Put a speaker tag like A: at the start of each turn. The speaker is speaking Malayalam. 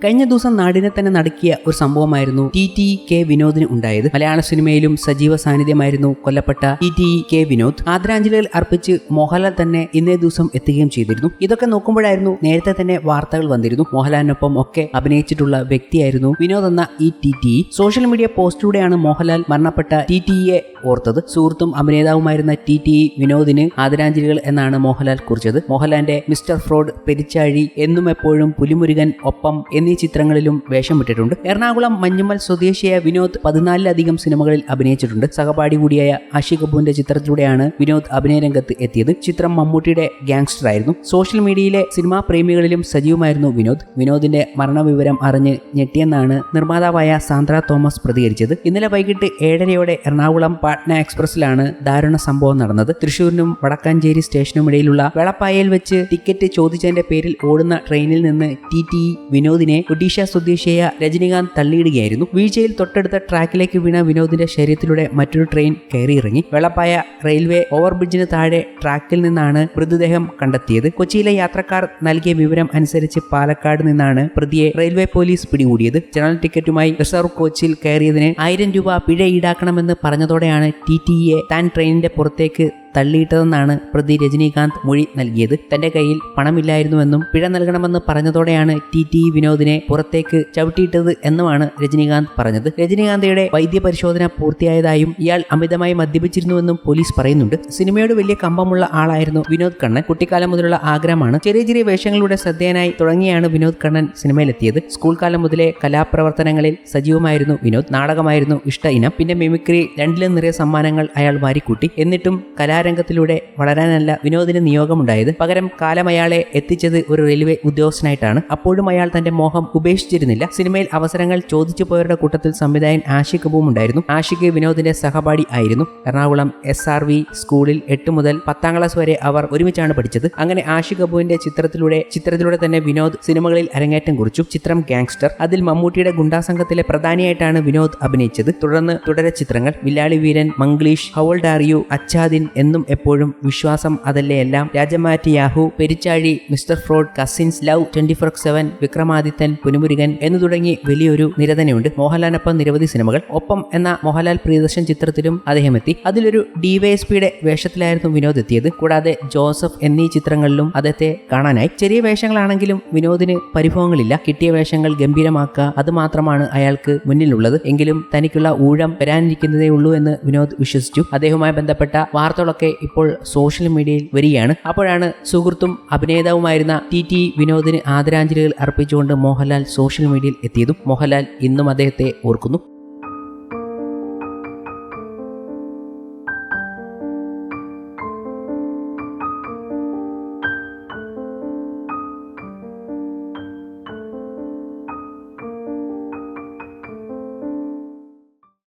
A: കഴിഞ്ഞ ദിവസം നാടിനെ തന്നെ നടക്കിയ ഒരു സംഭവമായിരുന്നു ടി ടി കെ വിനോദിന് ഉണ്ടായത്. മലയാള സിനിമയിലും സജീവ സാന്നിധ്യമായിരുന്നു കൊല്ലപ്പെട്ട ടി ടി കെ വിനോദ്. ആദരാഞ്ജലികൾ അർപ്പിച്ച് മോഹൻലാൽ തന്നെ ഇന്നേ ദിവസം എത്തുകയും ചെയ്തിരുന്നു. ഇതൊക്കെ നോക്കുമ്പോഴായിരുന്നു നേരത്തെ തന്നെ വാർത്തകൾ വന്നിരുന്നു. മോഹൻലാലിനൊപ്പം ഒക്കെ അഭിനയിച്ചിട്ടുള്ള വ്യക്തിയായിരുന്നു വിനോദ് എന്ന ഈ ടി ടി. സോഷ്യൽ മീഡിയ പോസ്റ്റിലൂടെയാണ് മോഹൻലാൽ മരണപ്പെട്ട ടി ടിയെ ഓർത്തത്. സുഹൃത്തും അഭിനേതാവുമായിരുന്ന ടി ടി വിനോദിന് ആദരാഞ്ജലികൾ എന്നാണ് മോഹൻലാൽ കുറിച്ചത്. മോഹൻലാലിന്റെ മിസ്റ്റർ ഫ്രോഡ് പെരിച്ചാഴി എന്നും എപ്പോഴും പുലിമുരുകൻ ഒപ്പം എന്നീ ചിത്രങ്ങളിലും വേഷമിട്ടിട്ടുണ്ട് എറണാകുളം മഞ്ഞുമൽ സ്വദേശിയായ വിനോദ് പതിനാലിലധികം സിനിമകളിൽ അഭിനയിച്ചിട്ടുണ്ട്. സഹപാഠി കൂടിയായ ആഷി കപൂറിന്റെ ചിത്രത്തിലൂടെയാണ് വിനോദ് അഭിനയ രംഗത്ത് എത്തിയത്. ചിത്രം മമ്മൂട്ടിയുടെ ഗാങ്സ്റ്റർ ആയിരുന്നു. സോഷ്യൽ മീഡിയയിലെ സിനിമാ പ്രേമികളിലും സജീവമായിരുന്നു വിനോദ്. വിനോദിന്റെ മരണവിവരം അറിഞ്ഞ് ഞെട്ടിയെന്നാണ് നിർമ്മാതാവായ സാന്ദ്ര തോമസ് പ്രതികരിച്ചത്. ഇന്നലെ വൈകിട്ട് ഏഴരയോടെ എറണാകുളം പാട്ന എക്സ്പ്രസിലാണ് ദാരുണ സംഭവം നടന്നത്. തൃശൂരിനും വടക്കാഞ്ചേരി സ്റ്റേഷനും ഇടയിലുള്ള വെളപ്പായയിൽ വെച്ച് ടിക്കറ്റ് ചോദിച്ചതിന്റെ പേരിൽ ഓടുന്ന ട്രെയിനിൽ നിന്ന് ടി ടി വിനോദിനെ ഒഡീഷ സ്വദേശിയായ രജനികാന്ത് തള്ളിയിടുകയായിരുന്നു. വീഴ്ചയിൽ തൊട്ടടുത്ത ട്രാക്കിലേക്ക് വീണ വിനോദിന്റെ ശരീരത്തിലൂടെ മറ്റൊരു ട്രെയിൻ കയറിയിറങ്ങി. വെളപ്പായ റെയിൽവേ ഓവർബ്രിഡ്ജിന് താഴെ ട്രാക്കിൽ നിന്നാണ് മൃതദേഹം കണ്ടെത്തിയത്. കൊച്ചിയിലെ യാത്രക്കാർ നൽകിയ വിവരം അനുസരിച്ച് പാലക്കാട് നിന്നാണ് പ്രതിയെ റെയിൽവേ പോലീസ് പിടികൂടിയത്. ജനറൽ ടിക്കറ്റുമായി റിസർവ് കോച്ചിൽ കയറിയതിന് ആയിരം രൂപ പിഴ ഈടാക്കണമെന്ന് പറഞ്ഞതോടെയാണ് ടി ടിയെ താൻ ട്രെയിനിന്റെ പുറത്തേക്ക് തള്ളിയിട്ടതെന്നാണ് പ്രതി രജനീകാന്ത് മൊഴി നൽകിയത്. തന്റെ കയ്യിൽ പണമില്ലായിരുന്നുവെന്നും പിഴ നൽകണമെന്ന് പറഞ്ഞതോടെയാണ് ടി ടി വിനോദിനെ പുറത്തേക്ക് ചവിട്ടിയിട്ടത് എന്നുമാണ് രജനീകാന്ത് പറഞ്ഞത്. രജനീകാന്തയുടെ വൈദ്യപരിശോധന പൂർത്തിയായതായും ഇയാൾ അമിതമായി മദ്യപിച്ചിരുന്നുവെന്നും പോലീസ് പറയുന്നുണ്ട്. സിനിമയോട് വലിയ കമ്പമുള്ള ആളായിരുന്നു വിനോദ് കണ്ണൻ. കുട്ടിക്കാലം മുതലുള്ള ആഗ്രഹമാണ്. ചെറിയ ചെറിയ വേഷങ്ങളിലൂടെ ശ്രദ്ധേയനായി തുടങ്ങിയാണ് വിനോദ് കണ്ണൻ സിനിമയിലെത്തിയത്. സ്കൂൾ കാലം മുതലേ കലാപ്രവർത്തനങ്ങളിൽ സജീവമായിരുന്നു വിനോദ്. നാടകമായിരുന്നു ഇഷ്ട ഇനം. പിന്നെ മിമിക്രി രണ്ടിലും നിറയെ സമ്മാനങ്ങൾ അയാൾ വാരിക്കൂട്ടി. എന്നിട്ടും കലാരംഗത്തിലൂടെ വളരാനല്ല വിനോദിന് നിയോഗമുണ്ടായത്. പകരം കാലം അയാളെ എത്തിച്ചത് ഒരു റെയിൽവേ ഉദ്യോഗസ്ഥനായിട്ടാണ്. അപ്പോഴും അയാൾ തന്റെ മോഹം ഉപേക്ഷിച്ചിരുന്നില്ല. സിനിമയിൽ അവസരങ്ങൾ ചോദിച്ചു പോയവരുടെ കൂട്ടത്തിൽ സംവിധായകൻ ആഷിക് കപൂം ഉണ്ടായിരുന്നു. ആഷിഖ് വിനോദിന്റെ സഹപാഠി ആയിരുന്നു. എറണാകുളം എസ് ആർ വി സ്കൂളിൽ എട്ട് മുതൽ പത്താം ക്ലാസ് വരെ അവർ ഒരുമിച്ചാണ് പഠിച്ചത്. അങ്ങനെ ആഷിക് അബുവിന്റെ ചിത്രത്തിലൂടെ ചിത്രത്തിലൂടെ തന്നെ വിനോദ് സിനിമകളിൽ അരങ്ങേറ്റം കുറിച്ചു. ചിത്രം ഗാങ്സ്റ്റർ. അതിൽ മമ്മൂട്ടിയുടെ ഗുണ്ടാസംഘത്തിലെ പ്രധാനിയായിട്ടാണ് വിനോദ് അഭിനയിച്ചത്. തുടർന്ന് തുടരെ ചിത്രങ്ങൾ Villali Veeran Manglish how old are you Acha Din Ennum Eppozhum Vishwasam Athalle Ellam? രാജമാറ്റി Yahoo Peruchazhi mister fraud cousins love twenty four seven Vikramadithyan Pulimurugan എന്നു തുടങ്ങി വലിയൊരു നിരതനയുണ്ട്. മോഹൻലാലിനൊപ്പം നിരവധി സിനിമകൾ. ഒപ്പം എന്ന മോഹൻലാൽ പ്രിയദർശൻ ചിത്രത്തിലും അദ്ദേഹം എത്തി. അതിലൊരു ഡിവൈഎസ്പിയുടെ വേഷത്തിലായിരുന്നു വിനോദ് എത്തിയത്. കൂടാതെ ജോസഫ് എന്നീ ചിത്രങ്ങളിലും അദ്ദേഹത്തെ കാണാനായി. ചെറിയ വേഷങ്ങളാണെങ്കിലും വിനോദിന് പരിഭവങ്ങളില്ല. കിട്ടിയ വേഷങ്ങൾ ഗംഭീരമാക്കുക അത് മാത്രമാണ് അയാൾക്ക് മുന്നിലുള്ളത്. എങ്കിലും തനിക്കുള്ള ഊഴം വരാനിരിക്കുന്നതേ ഉള്ളൂ എന്ന് വിനോദ് വിശ്വസിച്ചു. അദ്ദേഹവുമായി ബന്ധപ്പെട്ട വാർത്തകളൊക്കെ ഇപ്പോൾ സോഷ്യൽ മീഡിയയിൽ വരികയാണ്. അപ്പോഴാണ് സുഹൃത്തും അഭിനേതാവുമായിരുന്ന ടി ടി വിനോദിന് ആദരാഞ്ജലികൾ അർപ്പിച്ചുകൊണ്ട് മോഹൻലാൽ സോഷ്യൽ മീഡിയയിൽ എത്തിയതും. മോഹൻലാൽ ഇന്നും അദ്ദേഹത്തെ ഓർക്കുന്നു.